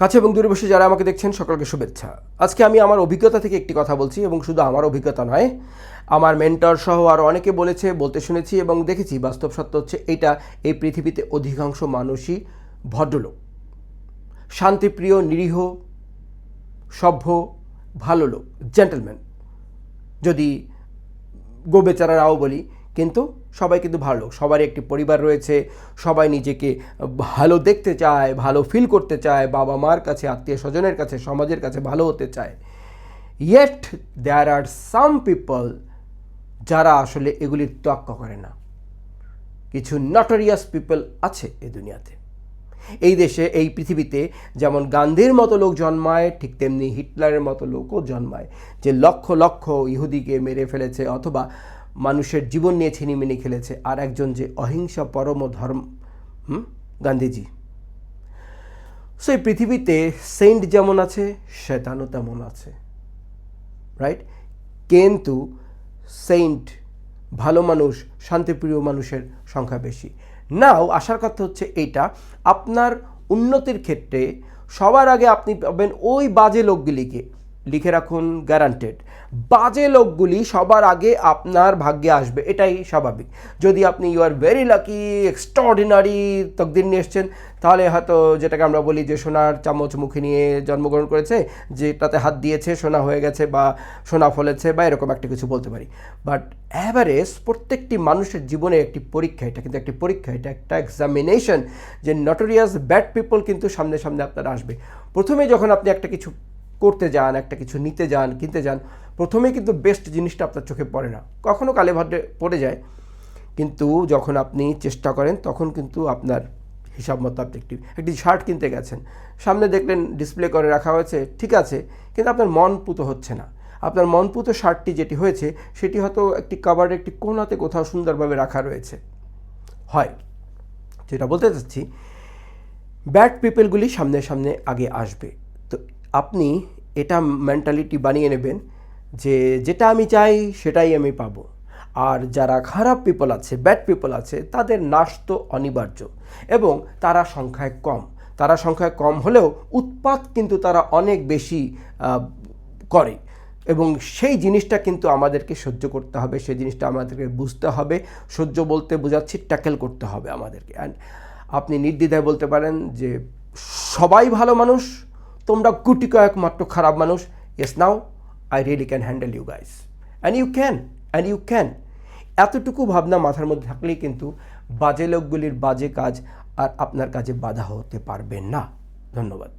কাছে এবং দূরে বসে যারা আমাকে দেখছেন, সকলকে শুভেচ্ছা। আজকে আমি আমার অভিজ্ঞতা থেকে একটি কথা বলছি এবং শুধু আমার অভিজ্ঞতা নয়, আমার মেন্টর সহ আরও অনেকে বলেছে, বলতে শুনেছি এবং দেখেছি, বাস্তব সত্য হচ্ছে এটা এই পৃথিবীতে অধিকাংশ মানুষই ভদ্রলোক। শান্তিপ্রিয়, নিরীহ, সভ্য, ভালো লোক জেন্টেলম্যান যদি গোবেচারারাও বলি, কিন্তু সবাই কিন্তু ভালো লোক সবারই একটি পরিবার রয়েছে, সবাই নিজেকে ভালো দেখতে চায়, ভালো ফিল করতে চায়, বাবা মার কাছে, আত্মীয় স্বজনের কাছে, সমাজের কাছে ভালো হতে চায়। ইয়েট দেয়ার আর সাম পিপল যারা আসলে এগুলির তোয়াক্কা করে না। কিছু নটোরিয়াস পিপল আছে এই দুনিয়াতে। এই দেশে, এই পৃথিবীতে যেমন গান্ধীর মতো লোক জন্মায়, ঠিক তেমনি হিটলারের মতো লোকও জন্মায়। যে লক্ষ লক্ষ ইহুদিকে মেরে ফেলেছে অথবা মানুষের জীবন নিয়ে ছিনিমিনি খেলেছে। আর একজন যে অহিংসা পরম ধর্ম গান্ধীজি। সো এই পৃথিবীতে সেন্ট যেমন আছে শেতানও তেমন আছে। রাইট কিন্তু সেইন্ট ভালো মানুষ, শান্তিপ্রিয় মানুষের সংখ্যা বেশি। নাও আসার কথা হচ্ছে এইটা, আপনার উন্নতির ক্ষেত্রে সবার আগে আপনি পাবেন ওই বাজে লোকগুলিকে। লিখে রাখুন গ্যারান্টেড বাজে লোকগুলি সবার আগে আপনার ভাগ্যে আসবে, এটাই স্বাভাবিক। যদি আপনি you are very lucky extraordinary তকদিন নিয়ে এসছেন, তাহলে হয়তো যেটাকে আমরা বলি যে সোনার চামচ মুখে নিয়ে জন্মগ্রহণ করেছে, যেটাতে হাত দিয়েছে, সোনা হয়ে গেছে বা সোনা ফলেছে বা এরকম একটা কিছু বলতে পারি। বাট অ্যাভারেজ প্রত্যেকটি মানুষের জীবনে একটি পরীক্ষা, এটা কিন্তু একটি পরীক্ষা, এটা একটা এক্সামিনেশন যে নটোরিয়াস ব্যাড পিপল কিন্তু সামনে সামনে আপনার আসবে। প্রথমে যখন আপনি একটা কিছু করতে যান, একটা কিছু নিতে যান, কিনতে যান প্রথমে কিন্তু বেস্ট জিনিসটা আপনার চোখে পড়ে না। কখনও কালে ভদ্রে পড়ে যায়, কিন্তু যখন আপনি চেষ্টা করেন, তখন কিন্তু আপনার হিসাব মতো আপনি একটি একটি শার্ট কিনতে গেছেন। সামনে দেখলেন ডিসপ্লে করে রাখা হয়েছে, ঠিক আছে, কিন্তু আপনার মন পুতো হচ্ছে না। আপনার মনপুত শার্টটি যেটি হয়েছে, সেটি হয়তো একটি কাবারের একটি কোনাতে কোথাও সুন্দরভাবে রাখা রয়েছে। হয়, যেটা বলতে চাচ্ছি ব্যাড পিপলগুলি সামনে সামনে আগে আসবে। তো আপনি এটা মেন্টালিটি বানিয়ে নেবেন যে যেটা আমি চাই সেটাই আমি পাবো। আর যারা খারাপ পিপল আছে ব্যাড পিপল আছে, তাদের নাশ তো অনিবার্য। এবং তারা সংখ্যায় কম। তারা সংখ্যায় কম হলেও উৎপাত কিন্তু তারা অনেক বেশি করে। এবং সেই জিনিসটা কিন্তু আমাদেরকে সহ্য করতে হবে, সেই জিনিসটা আমাদেরকে বুঝতে হবে। সহ্য বলতে বোঝাচ্ছি, ট্যাকেল করতে হবে আমাদেরকে। অ্যান্ড আপনি নির্দ্বিধায় বলতে পারেন যে সবাই ভালো মানুষ তোমরা গুটি কয়েক মাত্র খারাপ মানুষ। Yes now I really can handle you guys and you can and you can এতটুকু ভাবনা মাথার মধ্যে থাকলেই কিন্তু বাজে লোকগুলির বাজে কাজ আর আপনার কাজে বাধা হতে পারবে না। ধন্যবাদ।